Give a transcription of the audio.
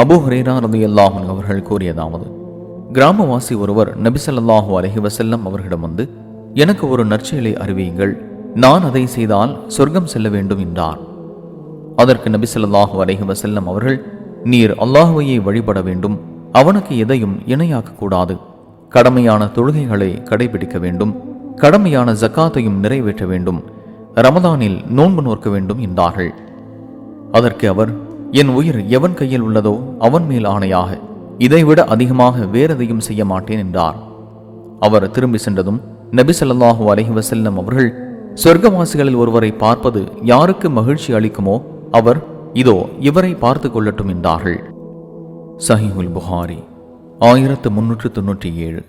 அபு ரதி அல்லாஹன் அவர்கள் கூறியதாவது கிராமவாசி ஒருவர் நபிசல்லாஹு அலஹி வசல்லம் அவர்களிடம் வந்து எனக்கு ஒரு நற்செயலை அறிவியுங்கள் நான் அதை செய்தால் சொர்க்கம் செல்ல வேண்டும் என்றார். அதற்கு நபிசல்லாஹு அலஹி வசல்லம் அவர்கள் நீர் அல்லாஹுவையை வழிபட வேண்டும் அவனுக்கு எதையும் இணையாக்க கூடாது கடமையான தொழுகைகளை கடைபிடிக்க வேண்டும் கடமையான ஜக்காத்தையும் நிறைவேற்ற வேண்டும் ரமதானில் நோன்பு நோக்க வேண்டும் என்றார்கள். அதற்கு அவர் என் உயிர் எவன் கையில் உள்ளதோ அவன் மேல் ஆணையாக இதைவிட அதிகமாக வேறெதையும் செய்ய மாட்டேன் என்றார். அவர் திரும்பி சென்றதும் நபி ஸல்லல்லாஹு அலஹி வசல்லம் அவர்கள் சொர்க்கவாசிகளில் ஒருவரை பார்ப்பது யாருக்கு மகிழ்ச்சி அளிக்குமோ அவர் இதோ இவரை பார்த்து கொள்ளட்டும் என்றார்கள். சஹிஹுல் புகாரி ஆயிரத்து முன்னூற்று தொன்னூற்றி ஏழு.